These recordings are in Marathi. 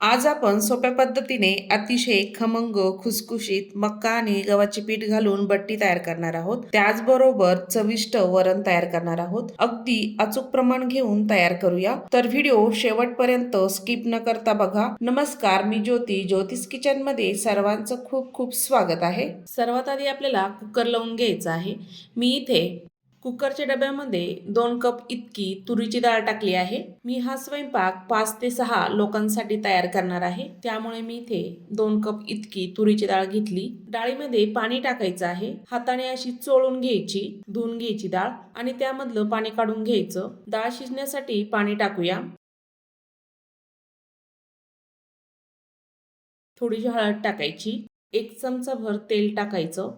आज आपण सोप्या पद्धतीने अतिशय खमंग खुसखुशीत मक्का आणि गव्हाचे पीठ घालून बट्टी तयार करणार आहोत. त्याचबरोबर चविष्ट वरण तयार करणार आहोत. अगदी अचूक प्रमाण घेऊन तयार करूया. तर व्हिडिओ शेवटपर्यंत स्किप न करता बघा. नमस्कार मी ज्योती. ज्योतिष किचनमध्ये सर्वांचं खूप खूप स्वागत आहे. सर्वात आधी आपल्याला कुकर लावून घ्यायचं आहे. मी इथे कुकरच्या डब्यामध्ये दोन कप इतकी तुरीची डाळ टाकली आहे. मी हा स्वयंपाक पाच ते सहा लोकांसाठी तयार करणार आहे. त्यामुळे मी इथे दोन कप इतकी तुरीची डाळ घेतली. डाळीमध्ये पाणी टाकायचं आहे. हाताने अशी चोळून घ्यायची धुवून घ्यायची डाळ आणि त्यामधलं पाणी काढून घ्यायचं. डाळ शिजण्यासाठी पाणी टाकूया. थोडीशी हळद टाकायची. एक चमचा भर तेल टाकायचं.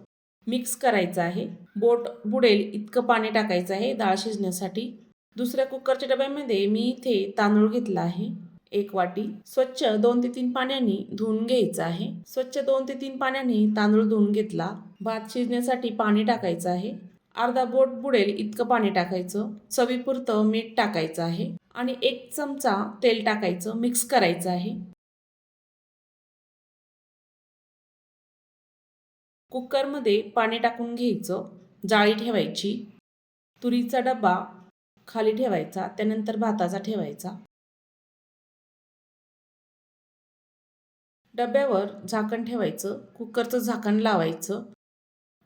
मिक्स करायचं आहे. बोट बुडेल इतकं पाणी टाकायचं आहे डाळ शिजण्यासाठी. दुसऱ्या कुकरच्या डब्यामध्ये मी इथे तांदूळ घेतला आहे. एक वाटी स्वच्छ दोन ते तीन पाण्याने धुवून घ्यायचं आहे. स्वच्छ दोन ते तीन पाण्याने तांदूळ धुवून घेतला. भात शिजण्यासाठी पाणी टाकायचं आहे. अर्धा बोट बुडेल इतकं पाणी टाकायचं. चवीपुरतं मीठ टाकायचं आहे. आणि एक चमचा तेल टाकायचं मिक्स करायचं आहे. कुकरमध्ये पाणी टाकून घ्यायचं जाळी ठेवायची तुरीचा डबा खाली ठेवायचा त्यानंतर भाताचा ठेवायचा. डब्यावर झाकण ठेवायचं कुकरचं झाकण लावायचं.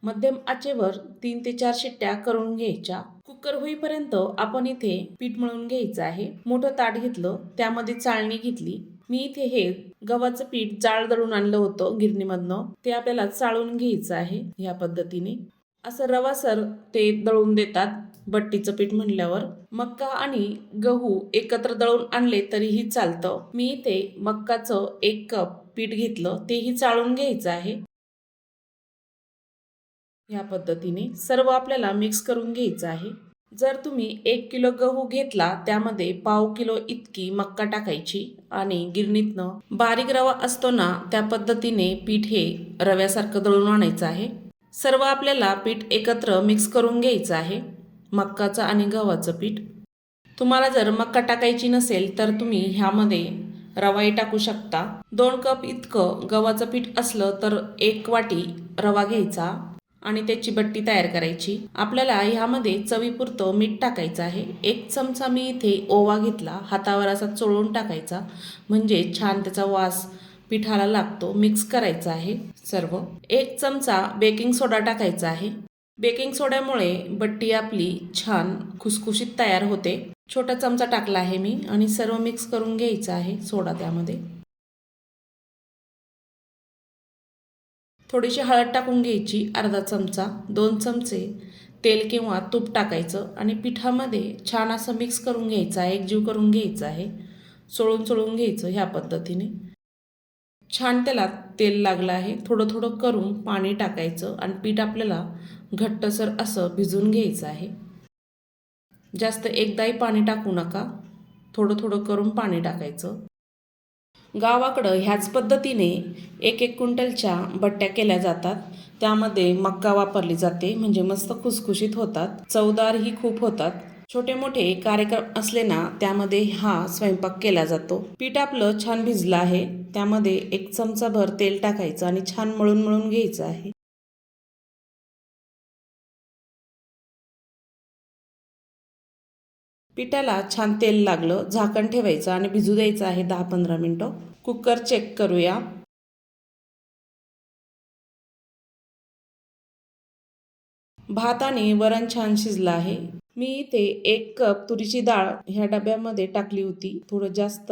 मध्यम आचेवर तीन ते चार शिट्ट्या करून घ्यायच्या. कुकर होईपर्यंत आपण इथे पीठ मळून घ्यायचं आहे. मोठं ताट घेतलं त्यामध्ये चाळणी घेतली. मी इथे हे गव्हाचं पीठ जाळ दळून आणलं होतं गिरणीमधनं. ते आपल्याला चाळून घ्यायचं आहे ह्या पद्धतीने. असं रवासर ते दळून देतात बट्टीचं पीठ म्हणल्यावर मक्का आणि गहू एकत्र दळून आणले तरीही चालतं. मी इथे मक्काचं एक कप पीठ घेतलं तेही चाळून घ्यायचं आहे. या पद्धतीने सर्व आपल्याला मिक्स करून घ्यायचं आहे. जर तुम्ही एक किलो गहू घेतला त्यामध्ये पाव किलो इतकी मक्का टाकायची आणि गिरणीतनं बारीक रवा असतो ना त्या पद्धतीने पीठ हे रव्यासारखं दळून आणायचं आहे. सर्व आपल्याला पीठ एकत्र मिक्स करून घ्यायचं आहे मक्काचं आणि गव्हाचं पीठ. तुम्हाला जर मक्का टाकायची नसेल तर तुम्ही ह्यामध्ये रवाही टाकू शकता. दोन कप इतकं गव्हाचं पीठ असलं तर एक वाटी रवा घ्यायचा. आणि त्याची बट्टी तयार करायची. आपल्याला ह्यामध्ये चवीपुरतं मीठ टाकायचं आहे. एक चमचा मी इथे ओवा घेतला. हातावर असा चोळून टाकायचा. म्हणजे छान त्याचा वास पिठाला लागतो. मिक्स करायचा आहे सर्व. एक चमचा बेकिंग सोडा टाकायचा आहे. बेकिंग सोड्यामुळे बट्टी आपली छान खुसखुशीत तयार होते. छोटा चमचा टाकला आहे मी आणि सर्व मिक्स करून घ्यायचं आहे सोडा त्यामध्ये. थोडीशी हळद टाकून घ्यायची अर्धा चमचा दोन चमचे तेल किंवा तूप टाकायचं आणि पिठामध्ये छान असं मिक्स करून घ्यायचं आहे एकजीव करून घ्यायचं आहे चोळून चोळून घ्यायचं ह्या पद्धतीने. छान त्याला तेल लागलं आहे थोडं थोडं करून पाणी टाकायचं आणि पीठ आपल्याला घट्टसर असं भिजून घ्यायचं आहे. जास्त एकदाही पाणी टाकू नका थोडं थोडं करून पाणी टाकायचं. गावाकडं ह्याच पद्धतीने एक एक क्विंटलच्या बट्ट्या केल्या जातात. त्यामध्ये मक्का वापरली जाते म्हणजे मस्त खुसखुशीत होतात. चवदारही खूप होतात. छोटे मोठे कार्यक्रम असले ना त्यामध्ये हा स्वयंपाक केला जातो. पीठ आपलं छान भिजलं आहे. त्यामध्ये एक चमचाभर तेल टाकायचं आणि छान मळून मळून घ्यायचं आहे. पिठाला छान तेल लागलं झाकण ठेवायचं आणि भिजू द्यायचं आहे दहा पंधरा मिनटं. कुकर चेक करूया. भात आणि वरण छान शिजलं आहे. मी इथे एक कप तुरीची डाळ ह्या डब्यामध्ये टाकली होती. थोडं जास्त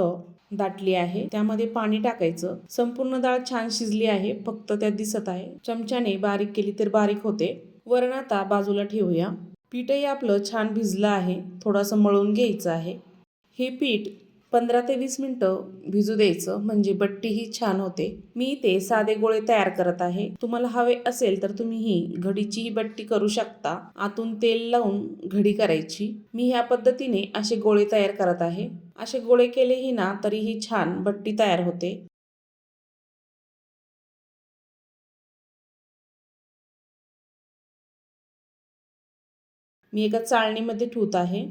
दाटली आहे. त्यामध्ये पाणी टाकायचं. संपूर्ण डाळ छान शिजली आहे. फक्त त्यात दिसत आहे. चमच्याने बारीक केली तर बारीक होते. वरण आता बाजूला ठेवूया. पीठही आपलं छान भिजलं आहे. थोडंसं मळून घ्यायचं आहे. हे पीठ पंधरा ते वीस मिनटं भिजू द्यायचं. म्हणजे बट्टीही छान होते. मी ते साधे गोळे तयार करत आहे. तुम्हाला हवे असेल तर तुम्ही ही घडीचीही बट्टी करू शकता. आतून तेल लावून घडी करायची. मी ह्या पद्धतीने असे गोळे तयार करत आहे. असे गोळे केलेही ना तरीही छान बट्टी तयार होते. मी एका चाळणीमध्ये ठेवत आहे.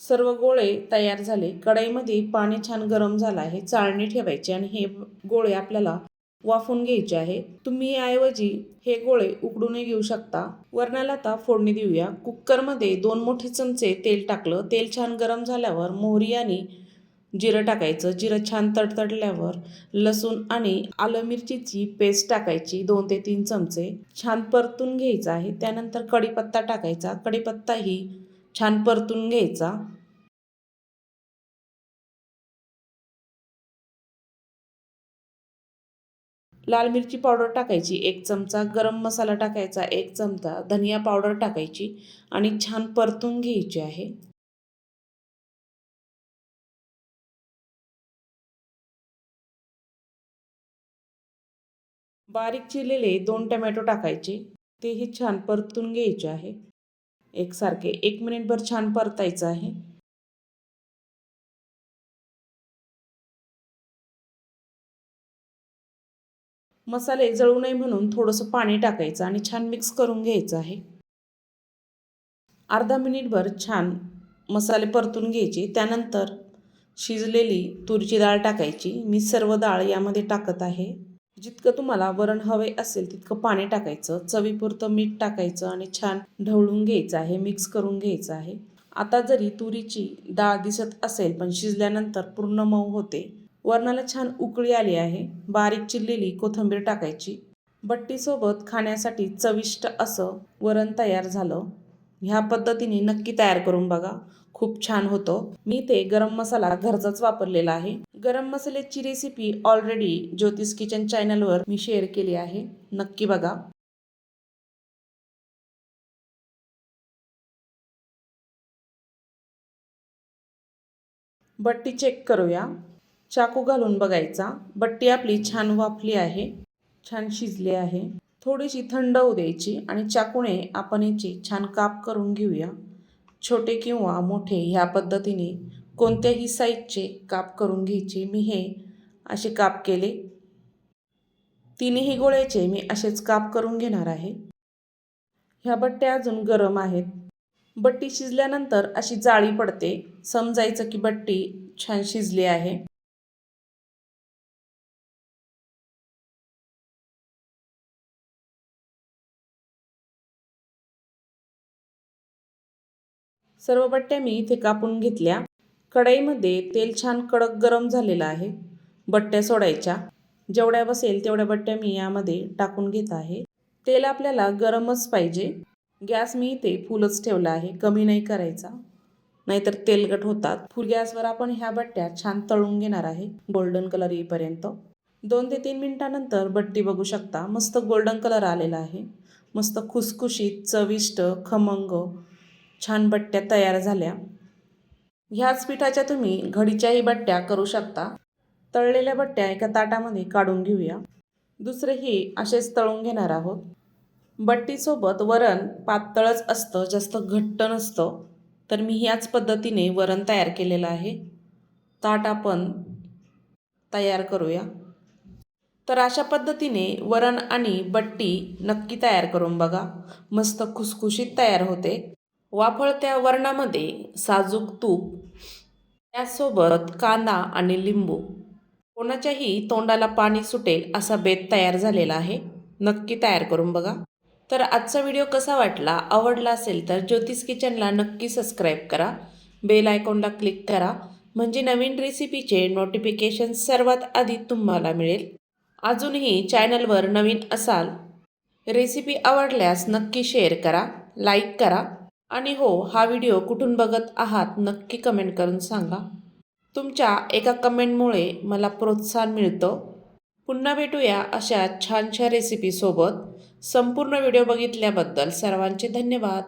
सर्व गोळे तयार झाले. कढईमध्ये पाणी छान गरम झालं आहे. चाळणी ठेवायची आणि हे गोळे आपल्याला वाफून घ्यायचे आहे. तुम्ही याऐवजी हे गोळे उकडूनही घेऊ शकता. वरणाला आता फोडणी देऊया. कुकरमध्ये दोन मोठे चमचे तेल टाकलं. तेल छान गरम झाल्यावर मोहरी आणि जिरं टाकायचं जिरं छान तडतडल्यावर लसूण आणि आलं मिरचीची पेस्ट टाकायची दोन ते तीन चमचे. छान परतून घ्यायचं आहे. त्यानंतर कढीपत्ता टाकायचा. कढीपत्ताही छान परतून घ्यायचा. लाल मिरची पावडर टाकायची. एक चमचा. गरम मसाला टाकायचा. एक चमचा. धनिया पावडर टाकायची आणि छान परतून घ्यायची आहे. बारीक चिरलेले दोन टमॅटो टाकायचे. तेही छान परतून घ्यायचे आहे. एकसारखे एक मिनिटभर छान परतायचं आहे. मसाले जळू नये म्हणून थोडंसं पाणी टाकायचं आणि छान मिक्स करून घ्यायचं आहे. अर्धा मिनिटभर छान मसाले परतून घ्यायचे. त्यानंतर शिजलेली तुरीची डाळ टाकायची. मी सर्व डाळ यामध्ये टाकत आहे. जितकं तुम्हाला वरण हवे असेल तितकं पाणी टाकायचं चवीपुरतं मीठ टाकायचं आणि छान ढवळून घ्यायचं आहे मिक्स करून घ्यायचं आहे. आता जरी तुरीची डाळ दिसत असेल पण शिजल्यानंतर पूर्ण मऊ होते. वरणाला छान उकळी आली आहे. बारीक चिरलेली कोथिंबीर टाकायची. बट्टीसोबत खाण्यासाठी चविष्ट असं वरण तयार झालं. ह्या पद्धतीने नक्की तयार करून बघा. खूप छान होतं. मी ते गरम मसाला घरचाच वापरलेला आहे. गरम मसाल्याची रेसिपी ऑलरेडी ज्योतिष किचन चॅनलवर मी शेअर केली आहे. नक्की बघा. बट्टी चेक करूया. चाकू घालून बघायचा. बट्टी आपली छान वाफली आहे. छान शिजली आहे. थोडीशी थंड होऊ द्यायची आणि चाकूने आपण याची छान काप करून घेऊया. छोटे किंवा मोठे ह्या पद्धतीने कोणत्याही साईजचे काप करून घ्यायचे. मी हे असे काप केले. तिन्ही गोळ्याचे मी असेच काप करून घेणार आहे. ह्या बट्ट्या अजून गरम आहेत. बट्टी शिजल्यानंतर अशी जाळी पडते. समजायचं की बट्टी छान शिजली आहे. सर्व बट्ट्या मी इथे कापून घेतल्या. कढईमध्ये तेल छान कडक गरम झालेलं आहे. बट्ट्या सोडायच्या. जेवढ्या बसेल तेवढ्या बट्ट्या मी यामध्ये टाकून घेत आहे. तेल आपल्याला गरमच पाहिजे. गॅस मी इथे फुलच ठेवला आहे. कमी नाही करायचा. नाहीतर तेलकट होतात. फुल गॅसवर आपण ह्या बट्ट्या छान तळून घेणार आहे. गोल्डन कलर येईपर्यंत. दोन ते तीन मिनटानंतर बट्टी बघू शकता. मस्त गोल्डन कलर आलेला आहे. मस्त खुसखुशीत चविष्ट खमंग छान बट्ट्या तयार झाल्या. ह्याच पिठाच्या तुम्ही घडीच्याही बट्ट्या करू शकता. तळलेल्या बट्ट्या एका ताटामध्ये काढून घेऊया. दुसरेही असेच तळून घेणार आहोत. बट्टीसोबत वरण पातळच असतं जास्त घट्ट नसतं. तर मी ह्याच पद्धतीने वरण तयार केलेलं आहे. ताट आपण तयार करूया. तर अशा पद्धतीने वरण आणि बट्टी नक्की तयार करून बघा. मस्त खुसखुशीत तयार होते. वाफळत्या वरणामध्ये साजूक तूप त्यासोबत कांदा आणि लिंबू. कोणाच्याही तोंडाला पाणी सुटेल असा बेत तयार झालेला आहे. नक्की तयार करून बघा. तर आजचा व्हिडिओ कसा वाटला आवडला असेल तर ज्योतिष किचनला नक्की सबस्क्राईब करा. बेल आयकॉनला क्लिक करा. म्हणजे नवीन रेसिपीचे नोटिफिकेशन सर्वात आधी तुम्हाला मिळेल. अजूनही चॅनलवर नवीन असाल रेसिपी आवडल्यास नक्की शेअर करा लाईक करा. आणि हो हा व्हिडिओ कुठून बघत आहात नक्की कमेंट करून सांगा. तुमच्या एका कमेंटमुळे मला प्रोत्साहन मिळतं. पुन्हा भेटूया अशा छानशा रेसिपीसोबत संपूर्ण व्हिडिओ बघितल्याबद्दल सर्वांचे धन्यवाद.